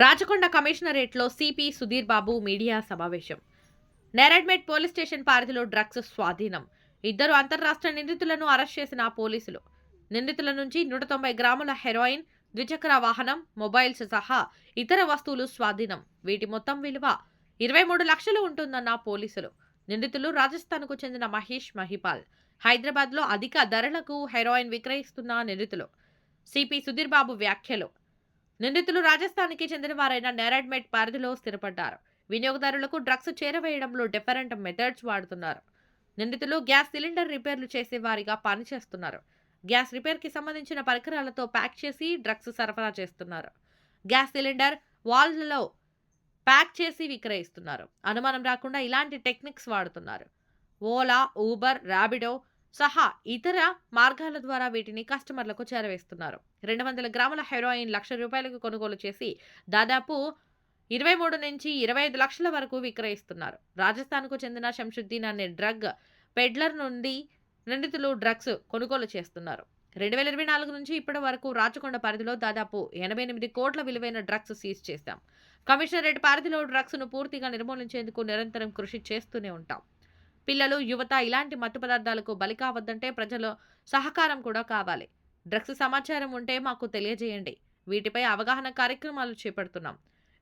Rachakonda కమిషనరేట్లో CP Sudheer Babu media సమావేశం. Neredmet police station పరిధిలో drugs స్వాధీనం. ఇద్దరు అంతర్రాష్ట్ర నిందితులను అరెస్ట్ చేసిన పోలీసులు. నిందితుల నుంచి నూట తొంభై గ్రాముల హెరాయిన్ ద్విచక్ర వాహనం మొబైల్స్ సహా ఇతర వస్తువులు స్వాధీనం. వీటి మొత్తం విలువ ఇరవై మూడు లక్షలు ఉంటుందన్న పోలీసులు. నిందితులు రాజస్థాన్కు చెందిన మహేష్ మహిపాల్. హైదరాబాద్లో అధిక ధరలకు హెరాయిన్ విక్రయిస్తున్న నిందితులు. సిపి సుధీర్ బాబు వ్యాఖ్యలు. నిందితులు రాజస్థాన్కి చెందిన వారైన నేరాడ్మెట్ పరిధిలో స్థిరపడ్డారు. వినియోగదారులకు డ్రగ్స్ చేరవేయడంలో డిఫరెంట్ మెథడ్స్ వాడుతున్నారు. నిందితులు గ్యాస్ సిలిండర్ రిపేర్లు చేసే వారిగా పనిచేస్తున్నారు. గ్యాస్ రిపేర్కి సంబంధించిన పరికరాలతో ప్యాక్ చేసి డ్రగ్స్ సరఫరా చేస్తున్నారు. గ్యాస్ సిలిండర్ వాల్లలో ప్యాక్ చేసి విక్రయిస్తున్నారు. అనుమానం రాకుండా ఇలాంటి టెక్నిక్స్ వాడుతున్నారు. ఓలా ఊబర్ ర్యాబిడో సహా ఇతర మార్గాల ద్వారా వీటిని కస్టమర్లకు చేరవేస్తున్నారు. రెండు వందల గ్రాముల హెరాయిన్ లక్ష రూపాయలకు కొనుగోలు చేసి దాదాపు ఇరవై మూడు నుంచి ఇరవై ఐదు లక్షల వరకు విక్రయిస్తున్నారు. రాజస్థాన్కు చెందిన శంషుద్దీన్ అనే డ్రగ్ పెడ్లర్ నుండి నిందితులు డ్రగ్స్ కొనుగోలు చేస్తున్నారు. రెండు వేల ఇరవై నాలుగు నుంచి ఇప్పటి వరకు రాచకొండ పరిధిలో దాదాపు ఎనభై ఎనిమిది కోట్ల విలువైన డ్రగ్స్ సీజ్ చేశాం. కమిషనరేట్ పరిధిలో డ్రగ్స్ను పూర్తిగా నిర్మూలించేందుకు నిరంతరం కృషి చేస్తూనే ఉంటాం. పిల్లలు యువత ఇలాంటి మత్తు పదార్థాలకు బలి కావద్దంటే ప్రజలు సహకారం కూడా కావాలి. డ్రగ్స్ సమాచారం ఉంటే మాకు తెలియజేయండి. వీటిపై అవగాహన కార్యక్రమాలు చేపడుతున్నాం.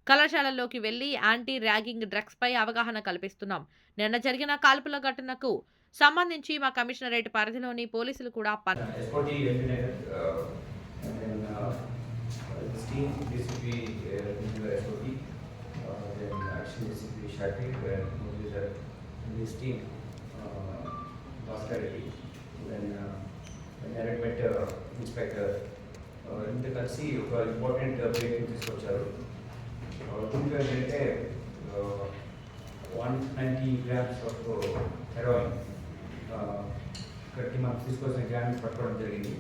కళాశాలల్లోకి వెళ్ళి యాంటీ ర్యాగింగ్ డ్రగ్స్పై అవగాహన కల్పిస్తున్నాం. నిన్న జరిగిన కాల్పుల ఘటనకు సంబంధించి మా కమిషనరేట్ పరిధిలోని పోలీసులు కూడా పని this team, ఇంపార్టెంట్ బ్రేకింగ్ తీసుకొచ్చారు Uh, దీంట్లో ఏంటంటే one ninety grams of heroin ఇక్కడికి మనం తీసుకొచ్చిన గ్రామ్స్ పట్టుకోవడం జరిగింది.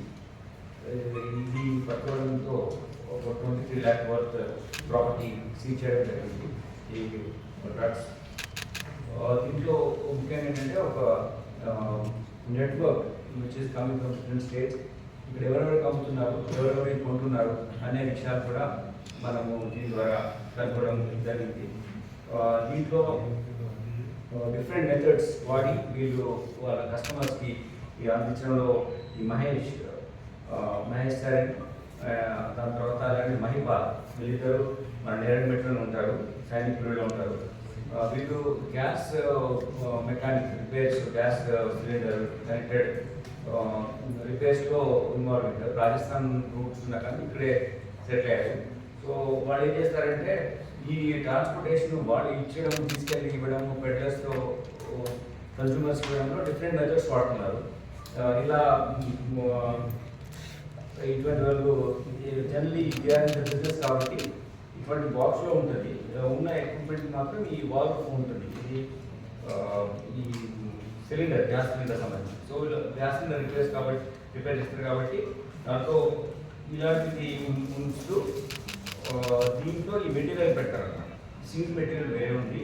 ఇది పట్టుకోవడంతో ఒక twenty three lakh worth property seize చేయడం జరిగింది. ఈ డ్రగ్స్ దీంట్లో ముఖ్యంగా ఏంటంటే ఒక network which is coming from different states ఇక్కడ ఎవరెవరు అమ్ముతున్నారు ఎవరెవరు కొంటున్నారు అనే విషయాలు కూడా మనము దీని ద్వారా కనుగొనడం జరిగింది. దీంట్లో డిఫరెంట్ మెథడ్స్ వాడి వీళ్ళు వాళ్ళ కస్టమర్స్కి ఈ అందించడంలో ఈ మహేష్ మహేష్ సార్ దాని తర్వాత అలాగే మహిపాల్ వీళ్ళిద్దరు మన నేరడ్ మెట్రోలో ఉంటారు సైనికులలో ఉంటారు. వీళ్ళు gas mechanic repairs gas cylinder connected రిపేర్స్లో involve Rajasthan roots ఉన్నా కానీ ఇక్కడే సెటిల్ అయ్యారు. సో వాళ్ళు ఏం చేస్తారంటే ఈ ట్రాన్స్పోర్టేషన్ వాళ్ళు ఇచ్చడం తీసుకెళ్ళి ఇవ్వడం పెడ్లర్స్తో కన్జ్యూమర్స్ ఇవ్వడంలో డిఫరెంట్ మెజర్స్ వాడుతున్నారు. ఇలా ఇటువంటి వాళ్ళు జనరలీ బిజినెస్ కాబట్టి ఇటువంటి బాక్స్లో ఉంటుంది. ఉన్న ఎక్విప్మెంట్ మాత్రం ఈ వాల్ ఉంటుంది. ఇది ఈ సిలిండర్ గ్యాస్ సిలిండర్ సంబంధించి. సో గ్యాస్ సిలిండర్ రిప్లేస్ కాబట్టి రిపేర్ చేస్తారు కాబట్టి దాంట్లో ఇలాంటిది ఉంచుతూ దీంట్లో ఈ మెటీరియల్ పెట్టారు అన్నమాట సింక్ మెటీరియల్ వేరే ఉంది.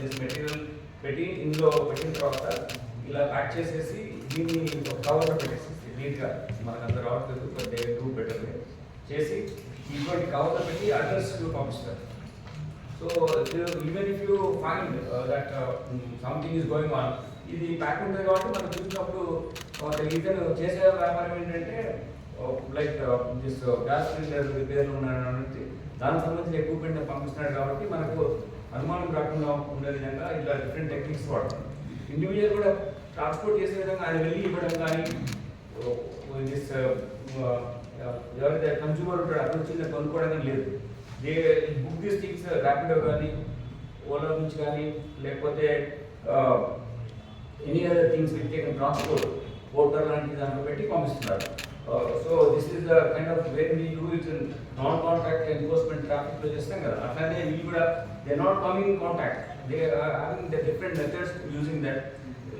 దిస్ మెటీరియల్ పెట్టి ఇందులో పెట్టిన తర్వాత ఇలా ప్యాక్ చేసేసి దీన్ని ఒక కవర్లో పెట్టేసి నీట్గా మనకు అంత రావట్లేదు బట్ టూ బెటర్ చేసి ఇటువంటి కవర్లో పెట్టి అడ్రస్ పంపిస్తారు. So even if you find that something is going on ఇది ప్యాక్ ఉంటుంది కాబట్టి మనం చూసినప్పుడు uh, ఇతను చేసే వ్యాపారం ఏంటంటే లైక్ దిస్ గ్యాస్ సిలిండర్ రిపేర్లు ఉన్నది దానికి సంబంధించిన ఎక్విప్మెంట్ పంపిస్తున్నాడు కాబట్టి మనకు అనుమానం రాకుండా ఉండే విధంగా ఇట్లా డిఫరెంట్ టెక్నిక్స్ వాడతాం ఇండివిజువల్ కూడా ట్రాన్స్పోర్ట్ చేసే విధంగా ఆయన వెళ్ళి ఇవ్వడం కానీ దిస్ ఎవరైతే కన్జ్యూమర్ ఉంటాడో అక్కడ వచ్చి కొనుక్కోవడానికి లేదు. A book this things Rapido కానీ ఓలా నుంచి కానీ లేకపోతే any other things with taken transport Porter లాంటి దాంట్లో పెట్టి పంపిస్తున్నారు. So this is the kind of where we do it non contract enforcement ట్రాఫిక్లో చేస్తాం కదా అట్లానే ఇవి కూడా they not coming contact they are having the different methods using that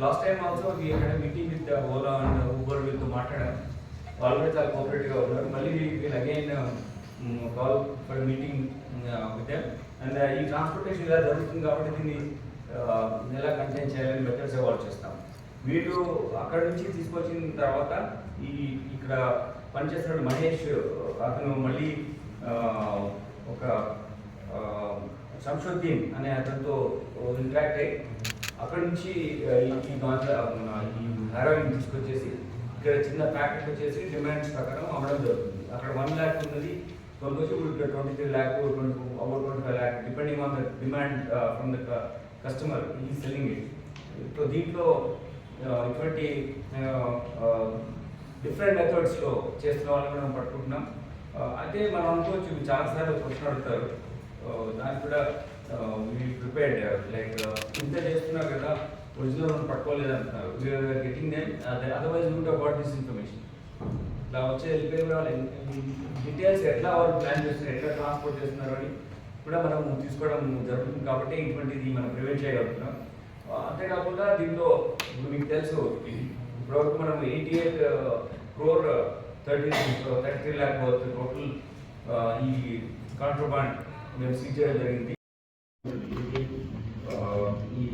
last time also we had meeting with Ola and Uber వీళ్ళతో మాట్లాడాం వాళ్ళు కూడా చాలా కోఆపరేటివ్గా ఉన్నారు మళ్ళీ వీళ్ళు again call for meeting with them and ఈ ట్రాన్స్పోర్టేషన్ ఇలా జరుగుతుంది కాబట్టి దీన్ని uh, ఎలా కంటైన్ చేయాలని మెథడ్స్ వాళ్ళు చేస్తాం వీళ్ళు అక్కడ నుంచి తీసుకొచ్చిన తర్వాత ఈ ఇక్కడ పనిచేస్తున్న మహేష్ అతను మళ్ళీ ఒక శంషుద్దీన్ అనే అతనితో ఇంటరాక్ట్ అయ్యి అక్కడి నుంచి ఈ ఈ హెరాయిన్ తీసుకొచ్చేసి ఇక్కడ చిన్న ప్యాకెట్ వచ్చేసి డిమాండ్స్ ప్రకారం అమ్మడం జరుగుతుంది. అక్కడ వన్ ల్యాక్ ఉన్నది. కొనుక్కొచ్చి ఇప్పుడు ఇక్కడ twenty three lakh twenty about twenty five lakh depending on the demand from the customer ఈ సెల్లింగ్ ఇట్ సో దీంట్లో ఇటువంటి డిఫరెంట్ మెథడ్స్లో చేస్తున్న వాళ్ళని మనం పట్టుకుంటున్నాం. అదే అయితే మనం అనుకోవచ్చు చాలాసార్లు ప్రశ్న అడుగుతారు. దానికి కూడా ప్రిపేర్డ్ లైక్ ఇంత చేస్తున్నారు కదా ఒరిజినల్ మనం పట్టుకోలేదు అంటున్నారు we are getting then otherwise would about this information ఇట్లా వచ్చే వెళ్ళిపోయి కావాలి డీటెయిల్స్ ఎట్లా వాళ్ళు ప్లాన్ చేస్తున్నారు ఎట్లా ట్రాన్స్పోర్ట్ చేస్తున్నారు అని కూడా మనం తీసుకోవడం జరుగుతుంది కాబట్టి ఇటువంటిది మనం ప్రివెంట్ చేయగలుగుతున్నాం. అంతేకాకుండా దీంట్లో ఇప్పుడు మీకు తెలుసు ఇప్పటివరకు మనం eighty eight crore thirty thirty three lakh total ఈ కాంట్రబాండ్ మేము సీజ్ చేయడం జరిగింది. ఈ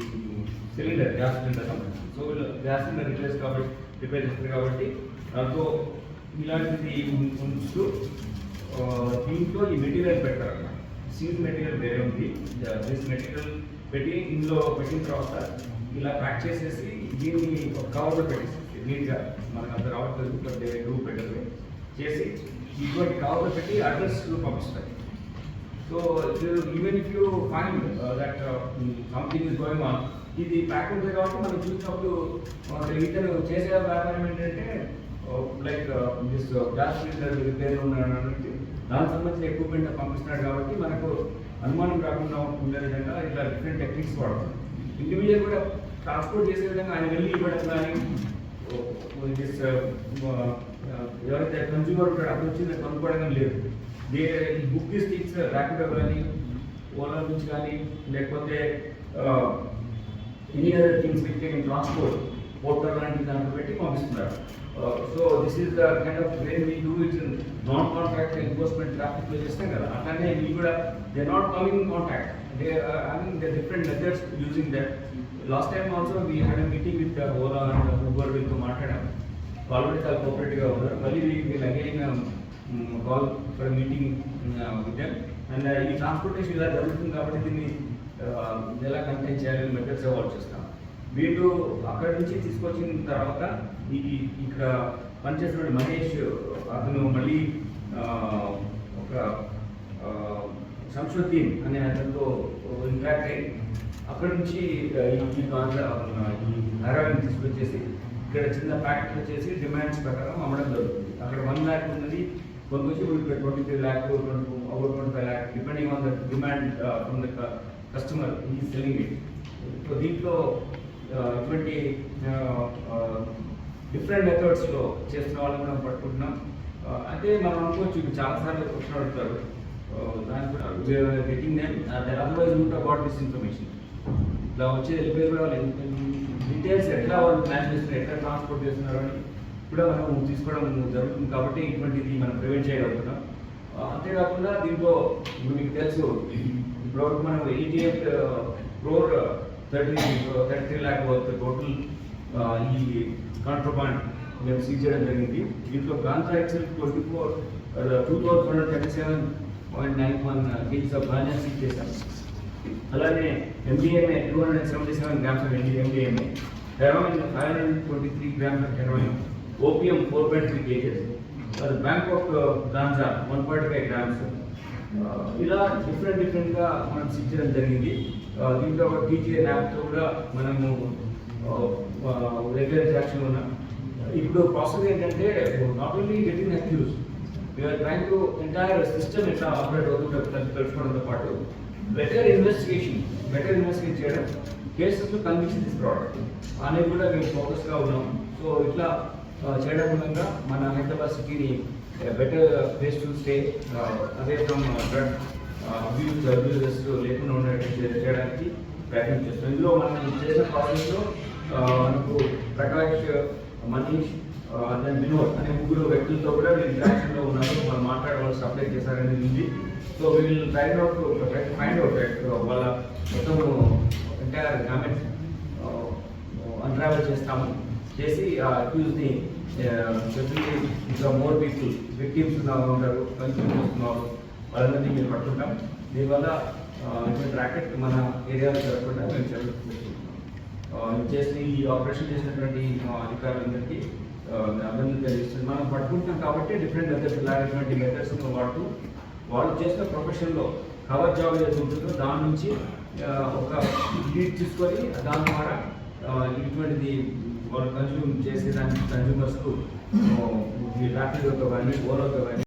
సిలిండర్ గ్యాస్ సిలిండర్ సంబంధించి. సో గ్యాస్ సిలిండర్ రిప్లేస్ కాబట్టి రిపేర్ చేస్తారు కాబట్టి దాంతో ఇలాంటిది ఉంచుతూ దీంట్లో ఈ మెటీరియల్ పెట్టారన్నమాట. సీజ్ మెటీరియల్ వేరే ఉంది. దిస్ మెటీరియల్ పెట్టి ఇందులో పెట్టిన తర్వాత ఇలా ప్యాక్ చేసేసి దీన్ని ఒక కవర్లో పెట్టేసి నీట్గా మనకు అంత రావట్లేదు బట్ డూ పెట్టదు చేసి ఇటువంటి కవర్లో పెట్టి అడ్రస్ పంపిస్తారు. So even if you find that something is going on ఇది ప్యాక్ ఉంటుంది కాబట్టి మనం చూసినప్పుడు uh, ఇతను చేసే వ్యాపారం ఏంటంటే like just gas cylinder repair ఉన్నాడు దానికి సంబంధించిన ఎక్విప్మెంట్ పంపిస్తున్నాడు కాబట్టి మనకు అనుమానం రాకుండా ఉండే విధంగా ఇట్లా డిఫరెంట్ టెక్నిక్స్ వాడతాం ఇండివిజువల్ కూడా ట్రాన్స్పోర్ట్ చేసే విధంగా ఆయన వెళ్ళి ఇవ్వడం కానీ ఎవరైతే కన్జ్యూమర్ ఉంటాడో అక్కడ వచ్చి కొనుక్కోవడం లేదు. బుక్ స్టిక్స్ ర్యాపిడో కానీ ఓలా నుంచి కానీ లేకపోతే any other things with transport portal లాంటి దాంట్లో పెట్టి పంపిస్తున్నారు. So this is the kind of way we do it non contract enforcement ట్రాఫిక్లో చేస్తాం కదా. అట్లానే వీ కూడా they not coming contact they I mean they different methods using that last time also we had meeting with Ola and Uber వీళ్ళతో మాట్లాడాం. వాళ్ళు కూడా చాలా కోఆపరేటివ్గా ఉన్నారు. మళ్ళీ వీళ్ళు again call for meeting with them and ఈ ట్రాన్స్పోర్టేషన్ ఇలా జరుగుతుంది కాబట్టి దీన్ని ఎలా కంటైన్ చేయాలని మెథడ్స్ అవాల్వ్ చేస్తాం. వీళ్ళు అక్కడి నుంచి తీసుకొచ్చిన తర్వాత ఈ ఇక్కడ పనిచేస్తున్న మహేష్ అతను మళ్ళీ ఒక uh, శంషుద్దీన్ అనే అతనితో ఇంట్రాక్ట్ అయ్యి అక్కడి నుంచి ఈ ఈ తీసుకొచ్చేసి ఇక్కడ చిన్న ఫ్యాక్టరీ వచ్చేసి డిమాండ్స్ ప్రకారం అమ్మడం జరుగుతుంది. అక్కడ వన్ ల్యాక్ ఉన్నది కొనుక్కొచ్చి ఇక్కడ twenty three lakh twenty about twenty five lakh depending on the demand from the customer ఈ సెల్లింగ్ ఇట్ సో దీంట్లో ఇటువంటి డిఫరెంట్ మెథడ్స్లో చేస్తున్న వాళ్ళని మనం పట్టుకుంటున్నాం. ఆ, మనం అనుకోవచ్చు ఇప్పుడు చాలాసార్లు క్వశ్చన్ అడుగుతారు. దాని దానికి కూడా there otherwise route about this information ఇట్లా వచ్చే వెళ్ళిపోయి కూడా వాళ్ళు. డీటెయిల్స్ ఎట్లా వాళ్ళు ప్లాన్ చేస్తున్నారు ఎట్లా ట్రాన్స్పోర్ట్ చేస్తున్నారు అని కూడా మనం తీసుకోవడం జరుగుతుంది. కాబట్టి ఇటువంటిది మనం ప్రివెంట్ చేయగలుగుతున్నాం. అంతేకాకుండా దీంట్లో ఇప్పుడు మీకు తెలుసు ఇప్పటివరకు మనం eighty eight crore thirty thirty three lakh worth total ఈ కాంట్రబాండ్ మేము సీజ్ చేయడం జరిగింది. దీంట్లో ganja excel twenty four two thousand hundred thirty seven point nine one kgs of ganja seize చేశాం అలానే MDMA two hundred seventy seven grams of MDMA heroin five hundred twenty three grams of heroin opium four point three kgs Bangkok ganja one point five grams ఇలా different డిఫరెంట్గా మనం seize చేయడం జరిగింది. ఆ, దీంట్లో ఒక టీజీఏ ల్యాబ్తో కూడా మనము రెగ్యులర్ యాక్షన్ ఉన్నాం ఇప్పుడు ప్రాసెస్ ఏంటంటే not only getting accuse we are trying to entire system ఎట్లా ఆపరేట్ అవుతుందో తెలుసుకోవడంతో పాటు బెటర్ ఇన్వెస్టిగేషన్ బెటర్ ఇన్వెస్టిగేట్ చేయడం కేసెస్లో కన్విక్షన్ తీసుకురావడం అనేది కూడా మేము ఫోకస్గా ఉన్నాం. సో ఇట్లా చేయడం మూలంగా మన హైదరాబాద్ సిటీని బెటర్ ప్లేస్ టు స్టే అదే ఫ్రమ్ డ్రగ్ అబ్యూస్ అబ్యూజెస్ లేకుండా ఉండేటట్టు చేయడానికి ప్రయత్నం చేస్తున్నాం. ఇందులో మనం చేసిన ప్రాసెస్లో మనకు ప్రకాష్ మనీష్ దాని వినోద్ అనే ముగ్గురు వ్యక్తులతో కూడా మీరు ఇంటరాక్షన్లో ఉన్నారు. వాళ్ళు మాట్లాడవాళ్ళు సప్లై చేశారనేది ఉంది. సో వీళ్ళు ఫైండ్ అవుట్ ఫైండ్ అవుట్ వాళ్ళ మొత్తం ఎంటైర్ గార్మెంట్స్ అన్రావెల్ చేస్తాము. చేసి అక్యూజ్ని చెప్పి ఇంకా మోర్ పీపుల్ విక్టిమ్స్ ఉన్నారు కన్స్యూమ్ చేస్తున్నారు వాళ్ళందరినీ మేము పట్టుకుంటాం దీనివల్ల ఆ, ఇటువంటి ర్యాకెట్ మన ఏరియాలో జరగకుండా మేము చర్యలు చేసిన ఈ ఆపరేషన్ చేసినటువంటి అధికారులందరికీ అభివృద్ధి తెలియజేస్తుంది మనం పట్టుకుంటున్నాం కాబట్టి డిఫరెంట్ మెథడ్స్ లాంటి మెథడ్స్ వాడుతూ వాళ్ళు చేసిన ప్రొఫెషన్లో కవర్ జాబ్ ఏదైతే ఉంటుందో దాని నుంచి ఒక లీడ్ తీసుకొని దాని ద్వారా ఇటువంటిది వాళ్ళు కన్జ్యూమ్ చేసే దానికి కన్జ్యూమర్స్కు ర్యాపిడోతో కానీ ఓలోతో కానీ